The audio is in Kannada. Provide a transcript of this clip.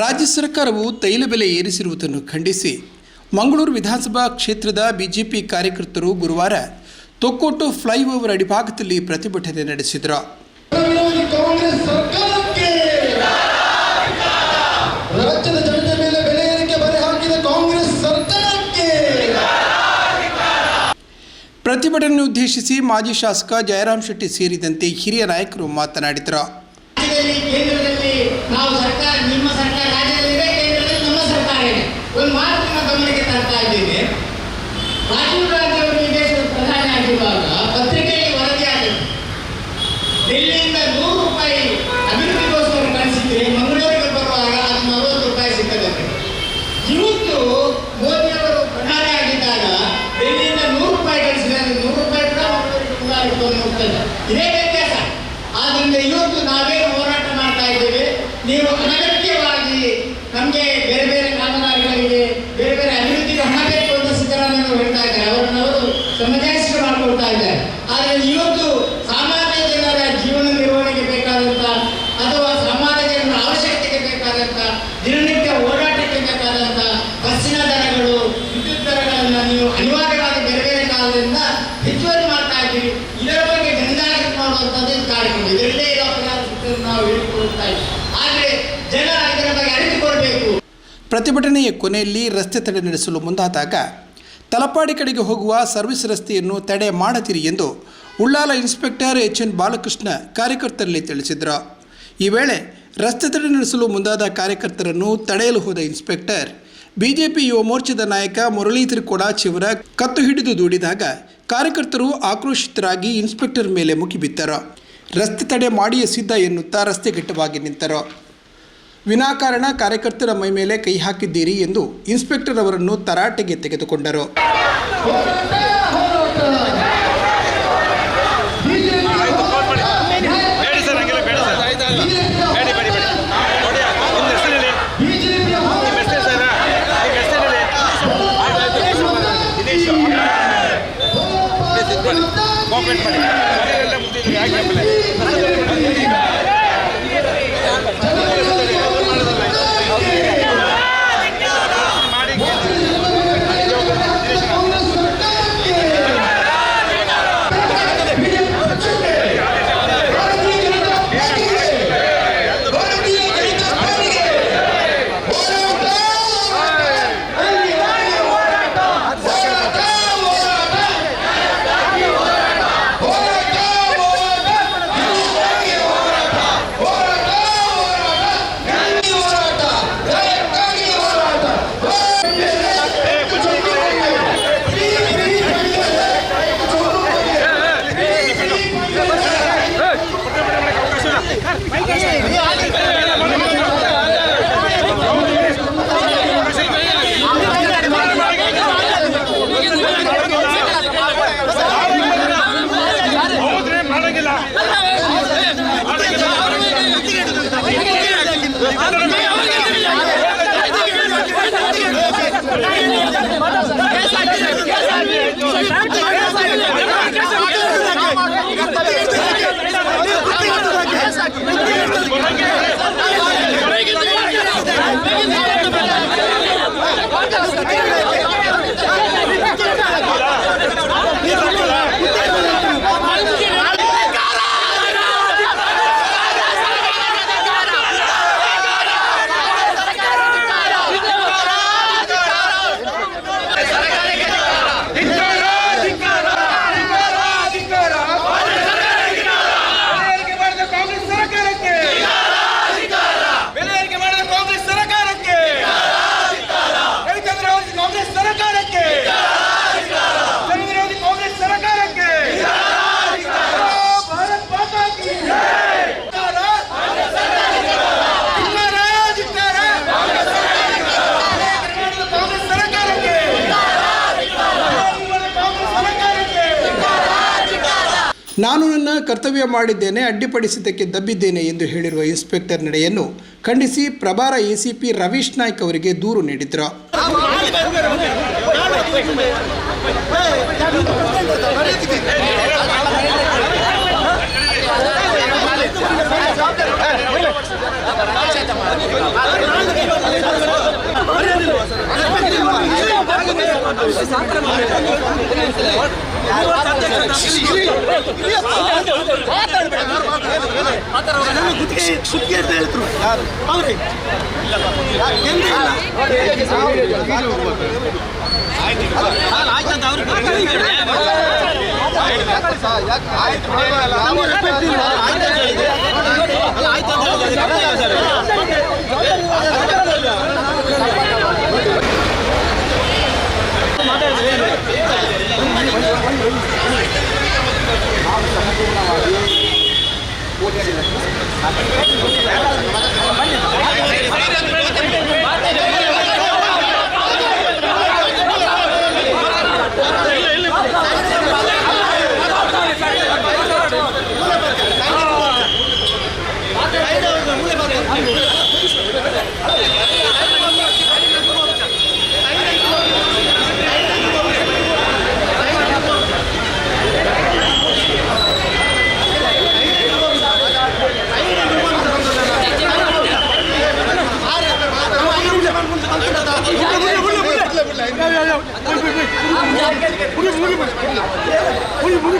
ರಾಜ್ಯ ಸರ್ಕಾರವು ತೈಲ ಬೆಲೆ ಏರಿಸಿರುವುದನ್ನು ಖಂಡಿಸಿ ಮಂಗಳೂರು ವಿಧಾನಸಭಾ ಕ್ಷೇತ್ರದ ಬಿಜೆಪಿ ಕಾರ್ಯಕರ್ತರು ಗುರುವಾರ ತೊಕ್ಕೋಟು ಫ್ಲೈಓವರ್ ಅಡಿಭಾಗದಲ್ಲಿ ಪ್ರತಿಭಟನೆ ನಡೆಸಿದರು. ಪ್ರತಿಭಟನೆ ಉದ್ದೇಶಿಸಿ ಮಾಜಿ ಶಾಸಕ ಜಯರಾಮ್ ಶೆಟ್ಟಿ ಸೇರಿದಂತೆ ಹಿರಿಯ ನಾಯಕರು ಮಾತನಾಡಿದರು. ರಾಜ್ಯದಲ್ಲಿ, ಕೇಂದ್ರದಲ್ಲಿ ನಾವು ಸರ್ಕಾರ, ನಿಮ್ಮ ಸರ್ಕಾರ ರಾಜ್ಯದಲ್ಲಿದೆ, ಕೇಂದ್ರದಲ್ಲಿ ನಮ್ಮ ಸರ್ಕಾರ ಇದೆ. ಒಂದು ಮಾತು ನಿಮ್ಮ ಗಮನಕ್ಕೆ ತರ್ತಾ ಇದ್ದೇನೆ. ರಾಜೀವ್ ಗಾಂಧಿ ಅವರು ಈ ದೇಶದ ಪ್ರಧಾನಿ ಆಗಿರುವಾಗ ಪತ್ರಿಕೆಯಲ್ಲಿ ವರದಿ ಆಗಿದೆ. ಡೆಲ್ಲಿಯಿಂದ ನೂರು ರೂಪಾಯಿ ಅಭಿವೃದ್ಧಿಗೋಸ್ಕರ ಕಳಿಸಿದ್ರೆ ಮಂಗಳೂರಿಗೆ ಬರುವಾಗ ಅದು ನಲವತ್ತು ರೂಪಾಯಿ ಅಂತ. ಇವತ್ತು ಮೋದಿ ಅವರು ಪ್ರಧಾನಿ ಆಗಿದ್ದಾಗ ಡೆಲ್ಲಿಯಿಂದ ನೂರು ರೂಪಾಯಿ ಕಳಿಸಿದ್ರೆ ನೂರು ರೂಪಾಯಿ ಕೂಡ ಮಂಗಳೂರಿಗೆ ತಗೊಂಡು ಹೋಗ್ತದೆ ಇದೇ ವ್ಯತ್ಯಾಸ ಆದ್ರಿಂದ ಇವತ್ತು ನಾವೇನು ಹೋರಾಟ ಮಾಡ್ತಾ ಇದ್ದೇವೆ ನೀವು ಅನಗತ್ಯವಾಗಿ ನಮಗೆ ಬೇರೆ ಬೇರೆ ಕಾಮಗಾರಿಗಳಿಗೆ ಬೇರೆ ಬೇರೆ ಅಭಿವೃದ್ಧಿಗೆ ಹಣ ಬೇಕು ಅಂತ ಸಿದ್ದರಾಮಯ್ಯ ಹೇಳ್ತಾ ಇದ್ದಾರೆ. ಅವರನ್ನು ಅವರು ಸಮಜಾಯಿಸಿಕೆ ಮಾಡಿಕೊಳ್ತಾ ಇದ್ದಾರೆ. ಆದರೆ ಇವತ್ತು ಸಾಮಾನ್ಯ ಜನರ ಜೀವನ ನಿರ್ವಹಣೆಗೆ ಬೇಕಾದಂಥ ಅಥವಾ ಸಾಮಾನ್ಯ ಜನರ ಅವಶ್ಯಕತೆಗೆ ಬೇಕಾದಂಥ ದಿನನಿತ್ಯ ಹೋರಾಟಕ್ಕೆ ಬೇಕಾದಂಥ ಬಸ್ಸಿನ ದರಗಳು, ವಿದ್ಯುತ್ ದರಗಳನ್ನು ನೀವು ಅನಿವಾರ್ಯವಾಗಿ ಬೇರೆ ಬೇರೆ ಕಾಲದಿಂದ ಹೆಚ್ಚುವರಿ ಮಾಡ್ತಾ ಇದ್ದೀರಿ. ಇದರ ಬಗ್ಗೆ ಜನಜಾಗೃತಿ ಮಾಡುವಂಥದ್ದು ಕಾರ್ಯಕ್ರಮ ಇದರಲ್ಲೇ ಇರೋ ನಾವು ಹೇಳಿಕೊಳ್ತಾ ಇದ್ದೀವಿ. ಪ್ರತಿಭಟನೆಯ ಕೊನೆಯಲ್ಲಿ ರಸ್ತೆ ತಡೆ ನಡೆಸಲು ಮುಂದಾದಾಗ, ತಲಪಾಡಿ ಕಡೆಗೆ ಹೋಗುವ ಸರ್ವಿಸ್ ರಸ್ತೆಯನ್ನು ತಡೆ ಮಾಡದಿರಿ ಎಂದು Ullal inspector H N Balakrishna ಕಾರ್ಯಕರ್ತರಲ್ಲಿ ತಿಳಿಸಿದರು. ಈ ವೇಳೆ ರಸ್ತೆ ತಡೆ ನಡೆಸಲು ಮುಂದಾದ ಕಾರ್ಯಕರ್ತರನ್ನು ತಡೆಯಲು ಹೋದ ಇನ್ಸ್ಪೆಕ್ಟರ್, ಬಿಜೆಪಿ ಯುವ ಮೋರ್ಚಾದ ನಾಯಕ ಮುರಳೀಧರ್ ಕೊಡಾಚಿಯವರ ಕತ್ತು ಹಿಡಿದು ದೂಡಿದಾಗ ಕಾರ್ಯಕರ್ತರು ಆಕ್ರೋಶಿತರಾಗಿ ಇನ್ಸ್ಪೆಕ್ಟರ್ ಮೇಲೆ ಮುಗಿಬಿದ್ದರು. ರಸ್ತೆ ತಡೆ ಮಾಡಿಯೇ ಸಿದ್ಧ ಎನ್ನುತ್ತಾ ರಸ್ತೆಗಟ್ಟವಾಗಿ ನಿಂತರು. ವಿನಾಕಾರಣ ಕಾರ್ಯಕರ್ತರ ಮೈ ಮೇಲೆ ಕೈ ಹಾಕಿದ್ದೀರಿ ಎಂದು ಇನ್ಸ್ಪೆಕ್ಟರ್ ಅವರನ್ನು ತರಾಟೆಗೆ ತೆಗೆದುಕೊಂಡರು. ಹೋರಾಟ ಕರ್ತವ್ಯ ಮಾಡಿದ್ದೇನೆ ಅಡ್ಡಿಪಡಿಸಿದ್ದಕ್ಕೆ ದಬ್ಬಿದ್ದೇನೆ ಎಂದು ಹೇಳಿರುವ ಇನ್ಸ್ಪೆಕ್ಟರ್ ನಡೆಯನ್ನು ಖಂಡಿಸಿ ಪ್ರಭಾರ ಎಸಿಪಿ ರವೀಶ್ ನಾಯ್ಕ್ ಅವರಿಗೆ ದೂರು ನೀಡಿದ್ರು ಸುತ್ತಿಗೆ ಅಂತ ಹೇಳಿದ್ರು ಯಾರು ಅವ್ರಿ ಆಯ್ತು ಆಯ್ತಂತ ಅವ್ರಿಗೆ ಆಯ್ತು ಹೋಗಿ ಬನ್ನಿ புரிய புரிய